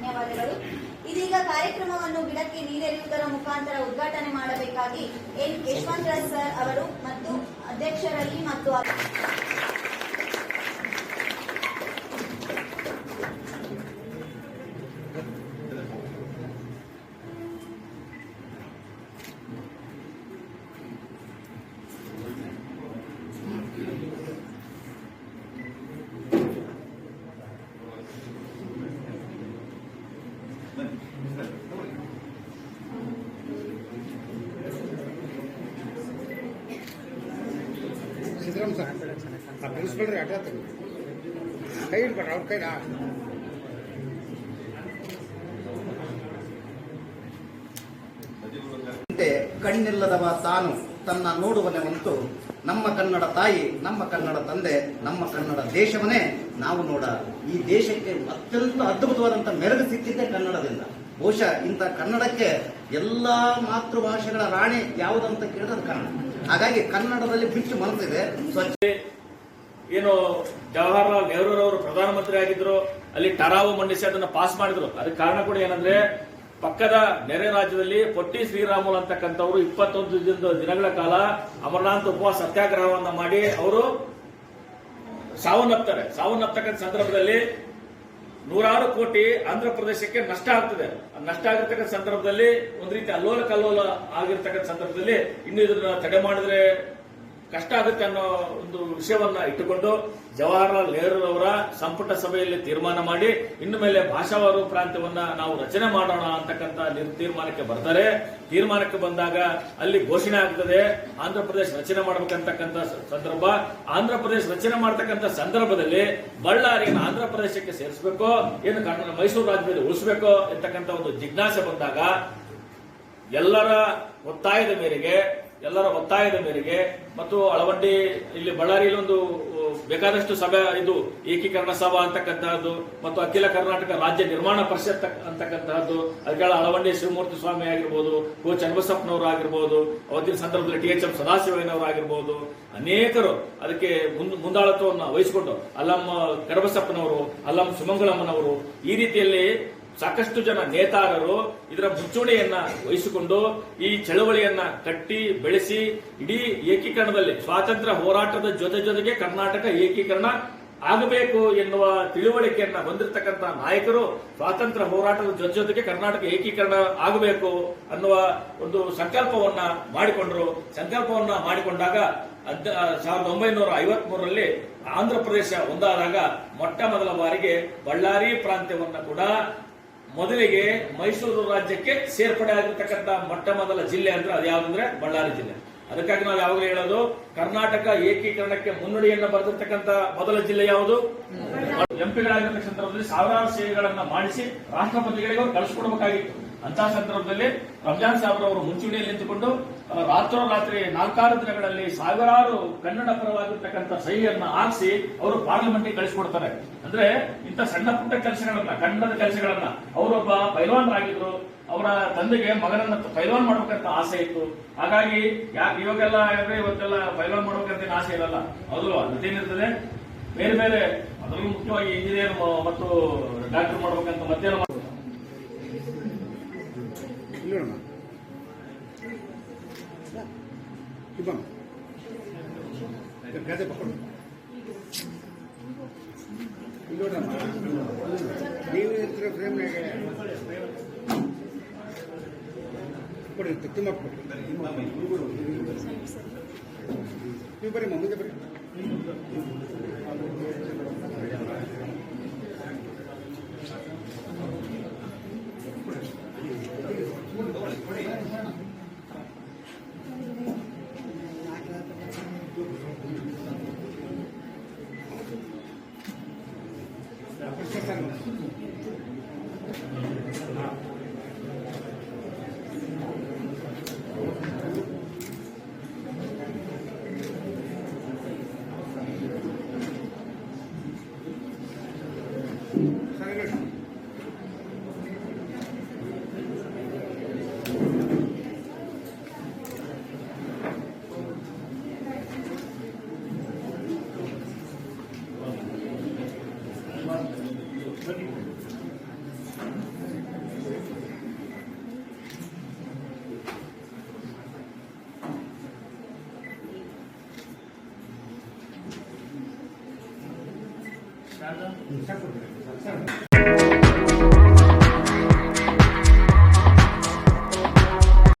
ಧನ್ಯವಾದಗಳು. ಇದೀಗ ಕಾರ್ಯಕ್ರಮವನ್ನು ಗಿಡಕ್ಕೆ ನೀರೆರೆಯುವುದರ ಮುಖಾಂತರ ಉದ್ಘಾಟನೆ ಮಾಡಬೇಕಾಗಿ ಎನ್ ಯಶವಂತರಾಜ್ ಸರ್ ಅವರು ಮತ್ತು ಅಧ್ಯಕ್ಷರಲ್ಲಿ ಮತ್ತು ಸಿದ್ದರಾಮ ಸರ್ ಪ್ರಿನ್ಸಿಪಲ್ರಿ ಅಡ್ಡ ಕೈ ಅವ್ರ ಕೈನಾ. ಅಂತೆ ಕಣ್ಣಿಲ್ಲದವ ತಾನು ತನ್ನ ನೋಡುವನೆವಂತು ನಮ್ಮ ಕನ್ನಡ ತಾಯಿ ನಮ್ಮ ಕನ್ನಡ ತಂದೆ ನಮ್ಮ ಕನ್ನಡ ದೇಶವನ್ನೇ ನಾವು ನೋಡ ಈ ದೇಶಕ್ಕೆ ಅತ್ಯಂತ ಅದ್ಭುತವಾದಂತಹ ಮೆರಗು ಸಿಕ್ಕಿದ್ದೆ ಕನ್ನಡದಿಂದ. ಬಹುಶಃ ಇಂಥ ಕನ್ನಡಕ್ಕೆ ಎಲ್ಲ ಮಾತೃಭಾಷೆಗಳ ರಾಣಿ ಯಾವುದಂತ ಕೇಳಿದ್ರೆ ಅದು ಕನ್ನಡ ಹಾಗಾಗಿ ಕನ್ನಡದಲ್ಲಿ ಬಿಚ್ಚು ಮನಸ್ಸಿದೆ. ಸ್ವಚ್ಛ ಏನು ಜವಾಹರ್ಲಾಲ್ ನೆಹರೂರವರು ಪ್ರಧಾನಮಂತ್ರಿ ಆಗಿದ್ರು, ಅಲ್ಲಿ ಟರಾವು ಮಂಡಿಸಿ ಅದನ್ನ ಪಾಸ್ ಮಾಡಿದ್ರು. ಅದಕ್ಕೆ ಕಾರಣ ಕೂಡ ಏನಂದ್ರೆ ಪಕ್ಕದ ನೆರೆ ರಾಜ್ಯದಲ್ಲಿ ಪೊಟ್ಟಿ ಶ್ರೀರಾಮುಲು ಅಂತಕ್ಕಂಥವ್ರು ಇಪ್ಪತ್ತೊಂದು ದಿನಗಳ ಕಾಲ ಅಮರನಾಥ್ ಉಪವಾಸ ಸತ್ಯಾಗ್ರಹವನ್ನ ಮಾಡಿ ಅವರು ಸಾವನ್ನಪ್ತಾರೆ ಸಾವನ್ನಪ್ತಕ್ಕಂಥ ಸಂದರ್ಭದಲ್ಲಿ ನೂರಾರು ಕೋಟಿ ಆಂಧ್ರ ಪ್ರದೇಶಕ್ಕೆ ನಷ್ಟ ಆಗ್ತದೆ. ನಷ್ಟ ಆಗಿರ್ತಕ್ಕಂಥ ಸಂದರ್ಭದಲ್ಲಿ ಒಂದು ರೀತಿ ಅಲ್ಲೋಲ ಕಲ್ಲೋಲ ಆಗಿರ್ತಕ್ಕಂಥ ಸಂದರ್ಭದಲ್ಲಿ ಇನ್ನು ಇದನ್ನ ತಡೆ ಮಾಡಿದ್ರೆ ಕಷ್ಟ ಆಗುತ್ತೆ ಅನ್ನೋ ಒಂದು ವಿಷಯವನ್ನ ಇಟ್ಟುಕೊಂಡು ಜವಾಹರ್ಲಾಲ್ ನೆಹರು ಅವರ ಸಂಪುಟ ಸಭೆಯಲ್ಲಿ ತೀರ್ಮಾನ ಮಾಡಿ, ಇನ್ನು ಮೇಲೆ ಭಾಷಾವಾರು ಪ್ರಾಂತ್ಯವನ್ನ ನಾವು ರಚನೆ ಮಾಡೋಣ ಅಂತಕ್ಕಂಥ ತೀರ್ಮಾನಕ್ಕೆ ಬರ್ತಾರೆ. ತೀರ್ಮಾನಕ್ಕೆ ಬಂದಾಗ ಅಲ್ಲಿ ಘೋಷಣೆ ಆಗ್ತದೆ, ಆಂಧ್ರ ಪ್ರದೇಶ ರಚನೆ ಮಾಡಬೇಕಂತಕ್ಕಂಥ ಸಂದರ್ಭ. ಆಂಧ್ರ ಪ್ರದೇಶ ರಚನೆ ಮಾಡತಕ್ಕಂಥ ಸಂದರ್ಭದಲ್ಲಿ ಬಳ್ಳಾರಿಯನ್ನು ಆಂಧ್ರ ಪ್ರದೇಶಕ್ಕೆ ಸೇರಿಸಬೇಕೋ, ಏನು ಕನ್ನಡ ಮೈಸೂರು ರಾಜ್ಯದಲ್ಲಿ ಉಳಿಸಬೇಕೋ ಎಂತಕ್ಕಂಥ ಒಂದು ಜಿಜ್ಞಾಸೆ ಬಂದಾಗ ಎಲ್ಲರ ಒತ್ತಾಯದ ಮೇರೆಗೆ ಎಲ್ಲರ ಒತ್ತಾಯದ ಮೇರೆಗೆ ಮತ್ತು ಅಳವಂಡಿ ಇಲ್ಲಿ ಬಳ್ಳಾರಿಯಲ್ಲಿ ಒಂದು ಬೇಕಾದಷ್ಟು ಸಭೆ ಇದು, ಏಕೀಕರಣ ಸಭಾ ಅಂತಕ್ಕಂತಹದ್ದು ಮತ್ತು ಅಖಿಲ ಕರ್ನಾಟಕ ರಾಜ್ಯ ನಿರ್ಮಾಣ ಪರಿಷತ್ ಅಂತಕ್ಕಂತಹದ್ದು, ಅದಕ್ಕೆಲ್ಲ ಅಳವಂಡಿ ಶಿವಮೂರ್ತಿ ಸ್ವಾಮಿ ಆಗಿರ್ಬೋದು, ಕೋ. ಚನ್ನಬಸಪ್ಪನವರು ಆಗಿರ್ಬೋದು, ಅವತ್ತಿನ ಸಂದರ್ಭದಲ್ಲಿ ಟಿ ಎಚ್ ಎಂ ಸದಾಶಿವಯ್ಯನವರು ಆಗಿರ್ಬೋದು, ಅನೇಕರು ಅದಕ್ಕೆ ಮುಂದ್- ಮುಂದಾಳತ್ವವನ್ನು ವಹಿಸಿಕೊಂಡು ಅಲ್ಲಮ್ಮ ಕರಬಸಪ್ಪನವರು, ಅಲ್ಲಮ್ಮ ಸುಮಂಗಳಮ್ಮನವರು, ಈ ರೀತಿಯಲ್ಲಿ ಸಾಕಷ್ಟು ಜನ ನೇತಾರರು ಇದರ ಮುಂಚೂಣಿಯನ್ನ ವಹಿಸಿಕೊಂಡು ಈ ಚಳವಳಿಯನ್ನ ಕಟ್ಟಿ, ಬೆಳೆಸಿ, ಇಡೀ ಏಕೀಕರಣದಲ್ಲಿ ಸ್ವಾತಂತ್ರ್ಯ ಹೋರಾಟದ ಜೊತೆ ಜೊತೆಗೆ ಕರ್ನಾಟಕ ಏಕೀಕರಣ ಆಗಬೇಕು ಎನ್ನುವ ತಿಳುವಳಿಕೆಯನ್ನ ಹೊಂದಿರತಕ್ಕಂತಹ ನಾಯಕರು ಸ್ವಾತಂತ್ರ್ಯ ಹೋರಾಟದ ಜೊತೆ ಜೊತೆಗೆ ಕರ್ನಾಟಕ ಏಕೀಕರಣ ಆಗಬೇಕು ಅನ್ನುವ ಒಂದು ಸಂಕಲ್ಪವನ್ನ ಮಾಡಿಕೊಂಡರು. ಸಂಕಲ್ಪವನ್ನ ಮಾಡಿಕೊಂಡಾಗ ಸಾವಿರದ ಒಂಬೈನೂರ ಐವತ್ ಮೂರರಲ್ಲಿ ಒಂದಾದಾಗ ಮೊಟ್ಟ ಮೊದಲ ಬಾರಿಗೆ ಬಳ್ಳಾರಿ ಪ್ರಾಂತ್ಯವನ್ನ ಕೂಡ ಮೊದಲಿಗೆ ಮೈಸೂರು ರಾಜ್ಯಕ್ಕೆ ಸೇರ್ಪಡೆ ಆಗಿರ್ತಕ್ಕಂಥ ಮೊಟ್ಟ ಮೊದಲ ಜಿಲ್ಲೆ ಅಂದ್ರೆ ಅದು ಯಾವ್ದಂದ್ರೆ ಬಳ್ಳಾರಿ ಜಿಲ್ಲೆ. ಅದಕ್ಕಾಗಿ ನಾವು ಯಾವಾಗಲೂ ಹೇಳೋದು, ಕರ್ನಾಟಕ ಏಕೀಕರಣಕ್ಕೆ ಮುನ್ನಡಿಯನ್ನು ಬರೆದಿರ್ತಕ್ಕಂಥ ಮೊದಲ ಜಿಲ್ಲೆ ಯಾವುದು? ಎಂಪಿಗಳಾಗಿರ್ತಕ್ಕ ಸಂದರ್ಭದಲ್ಲಿ ಸಾವಿರಾರು ಸೇವೆಗಳನ್ನ ಮಾಡಿಸಿ ರಾಷ್ಟ್ರಪತಿಗಳಿಗೆ ಅವರು ಕಳಿಸ್ಕೊಡ್ಬೇಕಾಗಿತ್ತು. ಅಂತಹ ಸಂದರ್ಭದಲ್ಲಿ ರಂಜಾನ್ ಸಾಹೇಬ್ ಅವರು ಮುಂಚೂಣಿಯಲ್ಲಿ ನಿಂತುಕೊಂಡು ರಾತ್ರೋರಾತ್ರಿ ನಾಲ್ಕಾರು ದಿನಗಳಲ್ಲಿ ಸಾವಿರಾರು ಕನ್ನಡ ಪರವಾಗಿರ್ತಕ್ಕಂಥ ಸಹಿಯನ್ನು ಆರಿಸಿ ಅವರು ಪಾರ್ಲಿಮೆಂಟ್ಗೆ ಕಳಿಸ್ಕೊಡ್ತಾರೆ. ಅಂದ್ರೆ ಇಂಥ ಸಣ್ಣ ಪುಟ್ಟ ಕೆಲಸಗಳನ್ನ, ಕನ್ನಡದ ಕೆಲಸಗಳನ್ನ ಅವರೊಬ್ಬ ಪೈಲ್ವಾನರಾಗಿದ್ರು, ಅವರ ತಂದೆಗೆ ಮಗನನ್ನ ಪೈಲ್ವಾನ್ ಮಾಡ್ಬೇಕಂತ ಆಸೆ ಇತ್ತು. ಹಾಗಾಗಿ ಯಾಕೆ ಇವಾಗೆಲ್ಲ ಯಾಕಂದ್ರೆ ಇವತ್ತೆಲ್ಲ ಪೈಲ್ವಾನ್ ಮಾಡ್ಬೇಕಂತ ಆಸೆ ಇರಲ್ಲ. ಹೌದು ಅದೇನಿರ್ತದೆ ಬೇರೆ ಬೇರೆ, ಅದರಲ್ಲೂ ಮುಖ್ಯವಾಗಿ ಇಂಜಿನಿಯರ್ ಮತ್ತು ಡಾಕ್ಟರ್ ಮಾಡ್ಬೇಕಂತ ಮಧ್ಯಾಹ್ನ ಮಾಡ್- ಇಲ್ಲಿ ನೋಡಮ್ಮ ಇಬ್ಬಮ್ಮ ಗದೆ ಪಕ್ಕೊಂಡು ಇಲ್ಲಿ ನೋಡ್ರಮ್ಮ ನೀವು ಇರ್ತೀರ ಫ್ರೇಮ್ನಾಗೆ ಕೊಡ್ರಿ ತಿಮ್ಮಪ್ಪ ಕೊಡ್ರಿ ನೀವು ಬರ್ರಿ ಮುಂದೆ ಬರ್ರಿ ಸರಿ 何でですか? Nerede?